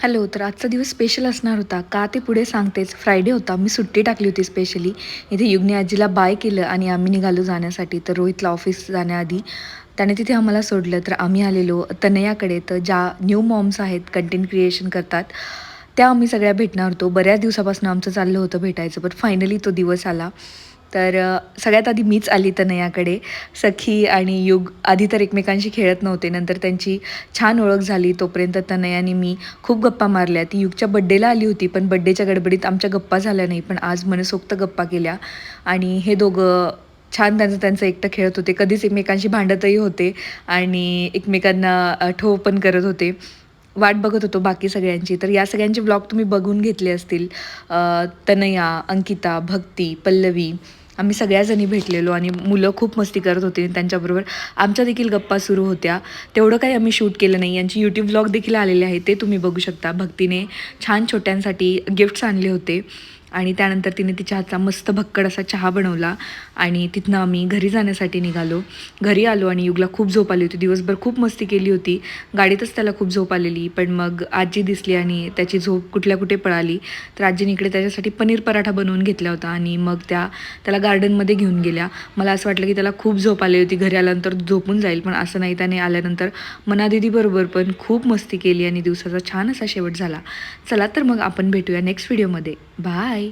Hello तर आजचा दिवस स्पेशल असणार होता. का ते पुढे सांगतेच. फ्रायडे होता. मी सुट्टी टाकली होती स्पेशली इथे युगने आजीला बाय केलं आणि आम्ही निघालो जाण्यासाठी. तर रोहितला ऑफिस जाण्याआधी त्याने तिथे आम्हाला सोडलं. तर आम्ही आलेलो तनयाकडे तर ज्या न्यू मॉम्स आहेत कंटेंट क्रिएशन करतात त्या आम्ही सगळ्या भेटणार होतो. बऱ्याच दिवसापासून आमचं चाललं होतं भेटायचं. पण फायनली तो दिवस आला. तर सगळ्यात आधी मीच आली तनयाकडे सखी आणि युग आधी तर एकमेकांशी खेळत नव्हते नंतर त्यांची छान ओळख झाली. तोपर्यंत तनयाने मी खूप गप्पा मारल्या. ती युगच्या बड्डेला आली होती पण बड्डेच्या गडबडीत आमच्या गप्पा झाल्या नाही पण आज मनसोक्त गप्पा केल्या. आणि हे दोघं छान त्यांचं त्यांचं एकटं खेळत होते. कधीच एकमेकांशी भांडतही होते आणि एकमेकांना ठोव ठो पण करत होते. वाट बघत होतो बाकी सगळ्यांची. तर या सगळ्यांचे ब्लॉग तुम्ही बघून घेतले असतील. तनया अंकिता भक्ती पल्लवी. आम्ही सगळ्याजणी भेटलेलो आणि मुलं खूप मस्ती करत होती आणि त्यांच्याबरोबर आमच्या देखील गप्पा सुरू होत्या. तेवढं काही आम्ही शूट केलं नाही. यांची यूट्यूब ब्लॉग देखील आलेले आहे ते तुम्ही बघू शकता. भक्तीने छान छोट्यांसाठी गिफ्ट्स आणले होते. आणि त्यानंतर तिने तिच्या हातचा मस्त भक्कड असा चहा बनवला आणि तिथनं आम्ही घरी जाण्यासाठी निघालो. घरी आलो आणि युगला खूप झोप आली होती. दिवसभर खूप मस्ती केली होती. गाडीतच त्याला खूप झोप आलेली. पण मग आजी दिसली आणि त्याची झोप कुठल्या कुठे पळाली. तर आजीने इकडे त्याच्यासाठी पनीर पराठा बनवून घेतला होता आणि मग त्या त्याला गार्डनमध्ये घेऊन गेल्या. मला असं वाटलं की त्याला खूप झोप आली होती. घरी आल्यानंतर झोपून जाईल. पण असं नाही. त्याने आल्यानंतर मनादिदीबरोबर पण खूप मस्ती केली आणि दिवसाचा छान असा शेवट झाला. चला तर मग आपण भेटूया नेक्स्ट व्हिडिओमध्ये बाय